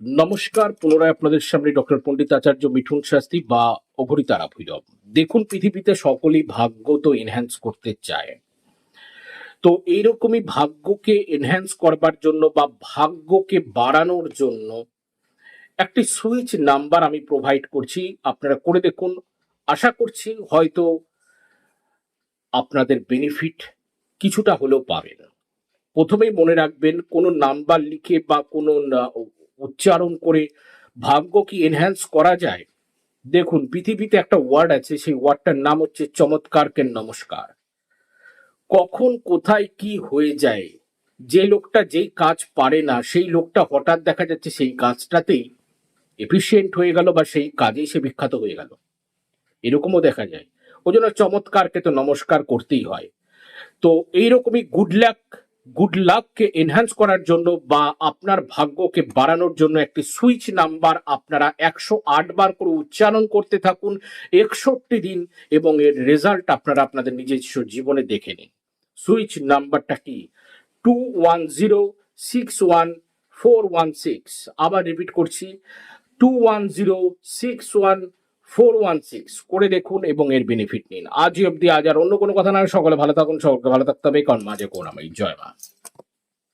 নমস্কার, পুনরায় আপনাদের সামনে ডক্টর পণ্ডিত আচার্য মিঠুন শাস্ত্রী বা অঘরিতারা ভৈরব দেখুন, পৃথিবীতে সকলেই ভাগ্য তো এনহ্যান্স করতে চায়। তো এইরকমই ভাগ্যকে এনহ্যান্স করবার জন্য বা ভাগ্যকে বাড়ানোর জন্য একটি সুইচ নাম্বার আমি প্রোভাইড করছি। আপনারা করে দেখুন। আশা করছি হয়তো আপনাদের বেনিফিট কিছুটা হলেও পাবেন। প্রথমেই মনে রাখবেন, কোনো নাম্বার লিখে বা কোনো উচ্চারণ করে ভাগ্য কি এনহ্যান্স করা যায়? দেখুন, পৃথিবীতে একটা ওয়ার্ড আছে, সেই ওয়ার্ডটার নাম হচ্ছে চমৎকারকে নমস্কার। কখন, কোথায়, কি হয়ে যায়? যে লোকটা যেই কাজ পারে না, সেই লোকটা হঠাৎ দেখা যাচ্ছে সেই কাজটাতেই এফিসিয়েন্ট হয়ে গেল বা সেই কাজেই সে বিখ্যাত হয়ে গেল। এরকমও দেখা যায়। ওই জন্য চমৎকারকে তো নমস্কার করতেই হয়। তো এইরকমই গুড লাক গুড লাককে এনহ্যান্স করার জন্য বা আপনার ভাগ্যকে বাড়ানোর জন্য একটি সুইচ নাম্বার আপনারা একশো আট বার করে উচ্চারণ করতে থাকুন, একষট্টি দিন, এবং এর রেজাল্ট আপনারা আপনাদের নিজস্ব জীবনে দেখে নিন। সুইচ নাম্বারটা কি? Two one zero six one four one six আবার রিপিট করছি। Two one zero six one four one six করে দেখুন এবং এর বেনিফিট নিন। আজই অব্দি আজ আর অন্য কোনো কথা না, সকলে ভালো থাকুন, সকলকে ভালো থাকতে হবে। কারণ মাঝে কোন আমি জয় মা।